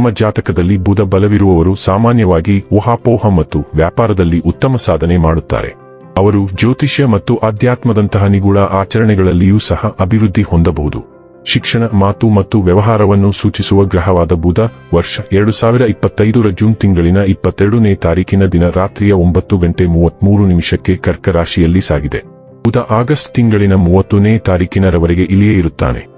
ನಮ್ಮ ಜಾತಕದಲ್ಲಿ ಬುಧ ಬಲವಿರುವವರು ಸಾಮಾನ್ಯವಾಗಿ ಊಹಾಪೋಹ ಮತ್ತು ವ್ಯಾಪಾರದಲ್ಲಿ ಉತ್ತಮ ಸಾಧನೆ ಮಾಡುತ್ತಾರೆ. ಅವರು ಜ್ಯೋತಿಷ್ಯ ಮತ್ತು ಆಧ್ಯಾತ್ಮದಂತಹ ನಿಗೂಢ ಆಚರಣೆಗಳಲ್ಲಿಯೂ ಸಹ ಅಭಿವೃದ್ಧಿ ಹೊಂದಬಹುದು. ಶಿಕ್ಷಣ, ಮಾತು ಮತ್ತು ವ್ಯವಹಾರವನ್ನು ಸೂಚಿಸುವ ಗ್ರಹವಾದ ಬುಧ, ವರ್ಷ ಎರಡು ಸಾವಿರ ಇಪ್ಪತ್ತೈದರ ಜೂನ್ ತಿಂಗಳಿನ ಇಪ್ಪತ್ತೆರಡನೇ ತಾರೀಕಿನ ದಿನ ರಾತ್ರಿಯ ಒಂಬತ್ತು ಗಂಟೆ ಮೂವತ್ಮೂರು ನಿಮಿಷಕ್ಕೆ ಕರ್ಕ ರಾಶಿಯಲ್ಲಿ ಸಾಗಿದೆ. ಬುಧ ಆಗಸ್ಟ್ ತಿಂಗಳಿನ ಮೂವತ್ತನೇ ತಾರೀಕಿನರವರೆಗೆ ಇಲ್ಲಿಯೇ ಇರುತ್ತಾನೆ.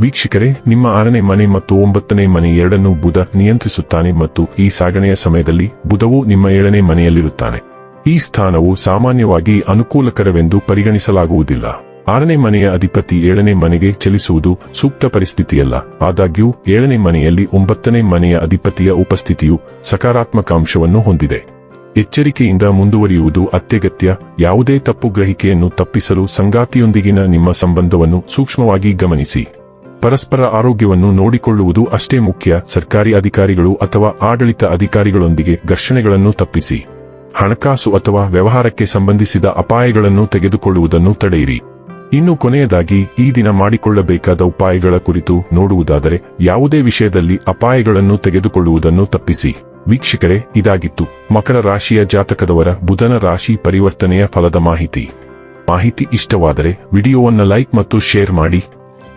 ವೀಕ್ಷಕರೇ, ನಿಮ್ಮ ಆರನೇ ಮನೆ ಮತ್ತು ಒಂಬತ್ತನೇ ಮನೆ ಎರಡನ್ನೂ ಬುಧ ನಿಯಂತ್ರಿಸುತ್ತಾನೆ ಮತ್ತು ಈ ಸಾಗಣೆಯ ಸಮಯದಲ್ಲಿ ಬುಧವು ನಿಮ್ಮ ಏಳನೇ ಮನೆಯಲ್ಲಿರುತ್ತಾನೆ. ಈ ಸ್ಥಾನವು ಸಾಮಾನ್ಯವಾಗಿ ಅನುಕೂಲಕರವೆಂದು ಪರಿಗಣಿಸಲಾಗುವುದಿಲ್ಲ. ಆರನೇ ಮನೆಯ ಅಧಿಪತಿ ಏಳನೇ ಮನೆಗೆ ಚಲಿಸುವುದು ಸೂಕ್ತ ಪರಿಸ್ಥಿತಿಯಲ್ಲ. ಆದಾಗ್ಯೂ, ಏಳನೇ ಮನೆಯಲ್ಲಿ ಒಂಬತ್ತನೇ ಮನೆಯ ಅಧಿಪತಿಯ ಉಪಸ್ಥಿತಿಯು ಸಕಾರಾತ್ಮಕ ಅಂಶವನ್ನು ಹೊಂದಿದೆ. ಎಚ್ಚರಿಕೆಯಿಂದ ಮುಂದುವರಿಯುವುದು ಅತ್ಯಗತ್ಯ. ಯಾವುದೇ ತಪ್ಪು ಗ್ರಹಿಕೆಯನ್ನು ತಪ್ಪಿಸಲು ಸಂಗಾತಿಯೊಂದಿಗಿನ ನಿಮ್ಮ ಸಂಬಂಧವನ್ನು ಸೂಕ್ಷ್ಮವಾಗಿ ಗಮನಿಸಿ. ಪರಸ್ಪರ ಆರೋಗ್ಯವನ್ನು ನೋಡಿಕೊಳ್ಳುವುದು ಅಷ್ಟೇ ಮುಖ್ಯ. ಸರ್ಕಾರಿ ಅಧಿಕಾರಿಗಳು ಅಥವಾ ಆಡಳಿತ ಅಧಿಕಾರಿಗಳೊಂದಿಗೆ ಘರ್ಷಣೆಗಳನ್ನು ತಪ್ಪಿಸಿ. ಹಣಕಾಸು ಅಥವಾ ವ್ಯವಹಾರಕ್ಕೆ ಸಂಬಂಧಿಸಿದ ಅಪಾಯಗಳನ್ನು ತೆಗೆದುಕೊಳ್ಳುವುದನ್ನು ತಡೆಯಿರಿ. ಇನ್ನು ಕೊನೆಯದಾಗಿ, ಈ ದಿನ ಮಾಡಿಕೊಳ್ಳಬೇಕಾದ ಉಪಾಯಗಳ ಕುರಿತು ನೋಡುವುದಾದರೆ, ಯಾವುದೇ ವಿಷಯದಲ್ಲಿ ಅಪಾಯಗಳನ್ನು ತೆಗೆದುಕೊಳ್ಳುವುದನ್ನು ತಪ್ಪಿಸಿ. ವೀಕ್ಷಕರೇ, ಇದಾಗಿತ್ತು. ಮಕರ ರಾಶಿಯ ಜಾತಕದವರ ಬುಧನ ರಾಶಿ ಪರಿವರ್ತನೆಯ ಫಲದ ಮಾಹಿತಿ. ಮಾಹಿತಿ ಇಷ್ಟವಾದರೆ, ವಿಡಿಯೋವನ್ನು ಲೈಕ್ ಮತ್ತು ಶೇರ್ ಮಾಡಿ.